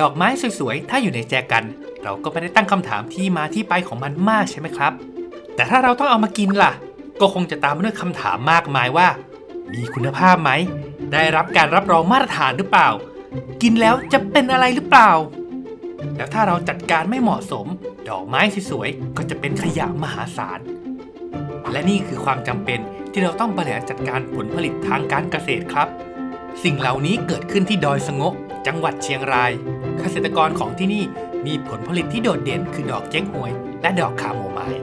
ดอกไม้สวยๆ ถ้าอยู่ในแจกัน เราก็ไม่ได้ตั้งคำถามที่มาที่ไปของมันมากใช่ไหมครับ แต่ถ้าเราต้องเอามากินล่ะ ก็คงจะตามมาด้วยคำถามมากมายว่า มีคุณภาพไหม ได้รับการรับรองมาตรฐานหรือเปล่า กินแล้วจะเป็นอะไรหรือเปล่า แล้วถ้าเราจัดการไม่เหมาะสม ดอกไม้สวยๆ ก็จะเป็นขยะมหาศาล และนี่คือความจำเป็นที่เราต้องบริหารจัดการผลผลิตทางการเกษตรครับ สิ่งเหล่านี้เกิดขึ้นที่ดอยสงะจังหวัดเชียงราย เกษตรกรของที่นี่มีผลผลิตที่โดดเด่นคือดอกเจ๊กฮวย และดอกคาโมไมล์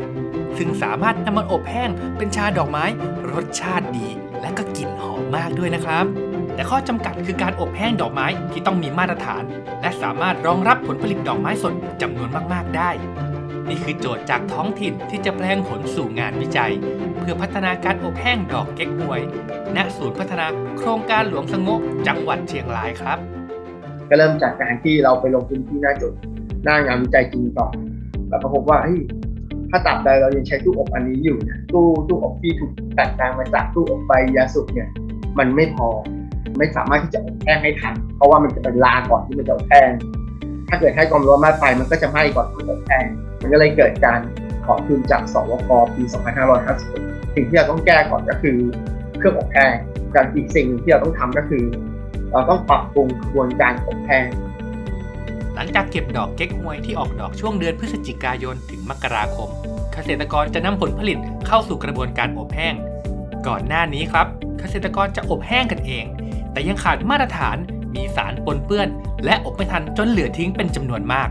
ซึ่งสามารถนำมาอบแห้งเป็นชาดอกไม้ รสชาติดี และก็กลิ่นหอมมากด้วยนะครับ แต่ข้อจำกัดคือการอบแห้งดอกไม้ที่ต้องมีมาตรฐาน และสามารถรองรับผลผลิตดอกไม้สดจำนวนมาก ๆ ได้ นี่คือโจทย์จากท้องถิ่นที่จะแปลงผลสู่งานวิจัย เพื่อพัฒนาการอบแห้งดอกเก๊กฮวย ณ ศูนย์พัฒนาโครงการหลวงสงบจังหวัดเชียงรายครับ ก็เริ่มจากการที่เราไปลงพื้นที่หน้าจุดหน้างานวิจัยจริงก่อนแล้วก็พบว่าเฮ้ยถ้าตราบใดเรายังใช้ตู้อบอันนี้อยู่เนี่ยตู้ตู้อบที่ถูกแตกต่างมาจากตู้อบใบยาสุกเนี่ยมันไม่พอไม่สามารถที่จะอบแห้งให้ทันเพราะว่ามันจะเป็นลาก่อนที่มันจะอบแห้งถ้าเกิดให้ความร้อนมากไปมันก็จะไหม้ก่อนที่จะอบแห้งมันก็เลยเกิดการขอทุนจากสวกปี 2550สิ่งที่เราต้องแก้ก่อนก็คือเครื่องอบแห้งการอีกสิ่งหนึ่งที่เราต้องทำก็คือ เราต้องปรับปรุงกระบวนการอบแห้งหลังจากเก็บดอกเก๊กฮวยที่ออกดอกช่วงเดือนพฤศจิกายนถึงมกราคม เกษตรกรจะนำผลผลิตเข้าสู่กระบวนการอบแห้ง ก่อนหน้านี้ครับ เกษตรกรจะอบแห้งกันเอง แต่ยังขาดมาตรฐานมีสารปนเปื้อน และอบไม่ทันจนเหลือทิ้งเป็นจำนวนมาก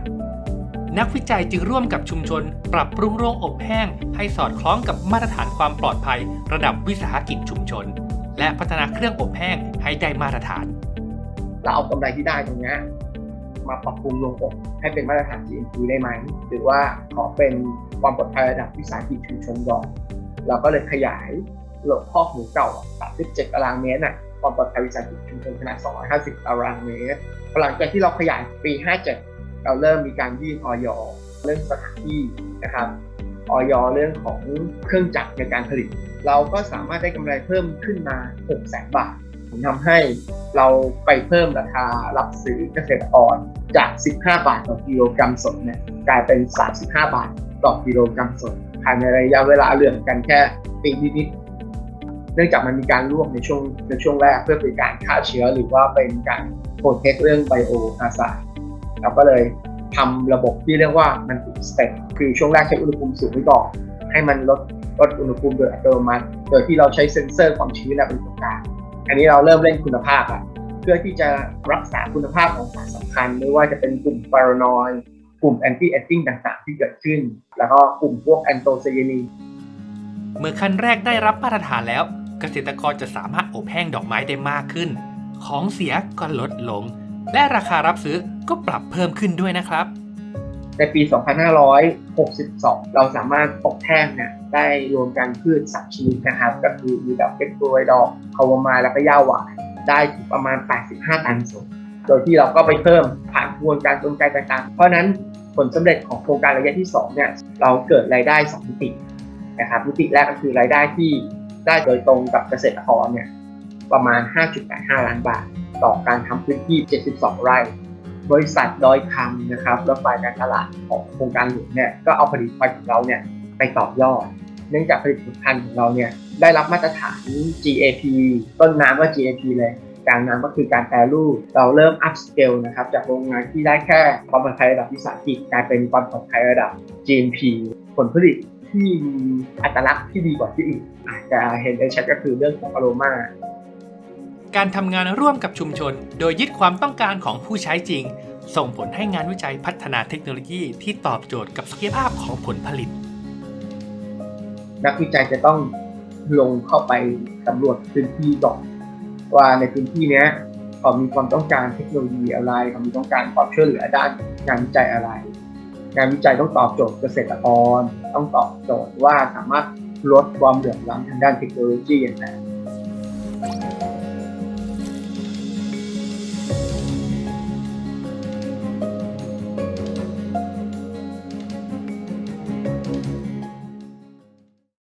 นักวิจัยจึงร่วมกับชุมชน ปรับปรุงโรงอบแห้ง ให้สอดคล้องกับมาตรฐานความปลอดภัย ระดับวิสาหกิจชุมชน และพัฒนาเครื่องอบแห้งให้ได้มาตรฐาน เราเอากำไรที่ได้ตรงนี้มาปรับปรุงโรงอบให้เป็นมาตรฐาน GMP ได้ไหม หรือว่าขอเป็นความปลอดภัยระดับวิสาหกิจชุมชนก่อนเราก็เลยขยายโรงคอหมูเก่า 37ตารางเมตรน่ะความปลอดภัยวิสาหกิจชุมชนขนาด 250 ตารางเมตรหลังจากที่เราขยายปี 57 เราเริ่มมีการยื่นออยเรื่องสถานที่นะครับออยเรื่องของเครื่องจักรในการผลิต เราก็สามารถได้กำไรเพิ่มขึ้นมา6แสนบาท ทำให้เราไปเพิ่มราคารับซื้อเกษตรกรจาก 15 บาทต่อกิโลกรัมสดเนี่ยกลายเป็น 35 บาทต่อกิโลกรัมสดภายในระยะเวลาเหลื่อมกันแค่ปีนิดๆเนื่องจากมันมีการร่วมในช่วงในช่วงแรกเพื่อเป็นการฆ่าเชื้อหรือว่าเป็นการโปรเทคเรื่องไบโออาซาเราก็เลยทำระบบที่เรียกว่ามันติสเต็ปคือช่วงแรกใช้อุณหภูมิสูงไว้ก่อนให้มันลดลดอุณหภูมิโดยอัตโนมัติ โดยที่เราใช้เซ็นเซอร์ความชื้นเป็นตัวกลาง อันนี้เราเริ่มเล่นคุณภาพอะเพื่อที่จะรักษาคุณภาพของสารสำคัญ ไม่ว่าจะเป็นกลุ่มฟารานอยกลุ่มแอนตี้เอจจิ้งต่างๆ ที่เกิดขึ้น แล้วก็กลุ่มพวกแอนโทไซยานีเมื่อขั้นแรกได้รับมาตรฐานแล้ว เกษตรกรจะสามารถอบแห้งดอกไม้ได้มากขึ้น ของเสียก็ลดลง และราคารับซื้อก็ปรับเพิ่มขึ้นด้วยนะครับ ในปี 2562 เราสามารถปกแห้งเนี่ยได้รวมกันพืชสามชนิดนะครับ ก็คือมีดอกเป็ดกล้วยดอกคาวามล์แล้วก็ย่าหวายได้ประมาณ 85 ตันสดโดยที่เราก็ไปเพิ่มผ่านกระบวนการกลไกต่างๆ เพราะนั้นผลสำเร็จของโครงการระยะที่ 2 เนี่ยเราเกิดรายได้2มิตินะครับมิติแรกก็คือรายได้ที่ได้โดยตรงกับเกษตรกรเนี่ยประมาณ 5.85 ล้านบาท ต่อการทำพื้นที่ 72 ไร่ บริษัทดอยคำนะครับและฝ่ายการตลาดของโครงการหลวงเนี่ยก็เอาผลิตภัณฑ์ของเราเนี่ยไปต่อยอด เนื่องจากผลิตภัณฑ์ของเราเนี่ยได้รับมาตรฐาน GAP ต้นน้ำก็ GAP เลยกลางน้ำก็คือการแปรรูปเราเริ่ม up scale นะครับจากโรงงานที่ได้แค่ความปลอดภัยระดับวิสาหกิจกลายเป็นความปลอดภัยระดับ GMP ผลผลิตที่มีอัตลักษณ์ที่ดีกว่าที่อื่นอาจจะเห็นได้ชัดก็คือเรื่องของอโรมา การทำงานร่วมกับชุมชน โดยยึดความต้องการของผู้ใช้จริง ส่งผลให้งานวิจัยพัฒนาเทคโนโลยีที่ตอบโจทย์กับศักยภาพของผลผลิต นักวิจัยจะต้องลงเข้าไปสำรวจพื้นที่ก่อนว่าในพื้นที่นี้เขามีความต้องการเทคโนโลยีอะไรเขามีต้องการความช่วยเหลือด้านงานวิจัยอะไร งานวิจัยต้องตอบโจทย์เกษตรกร ต้องตอบโจทย์ว่าสามารถลดความเหลื่อมล้ำทางด้านเทคโนโลยีอย่างไร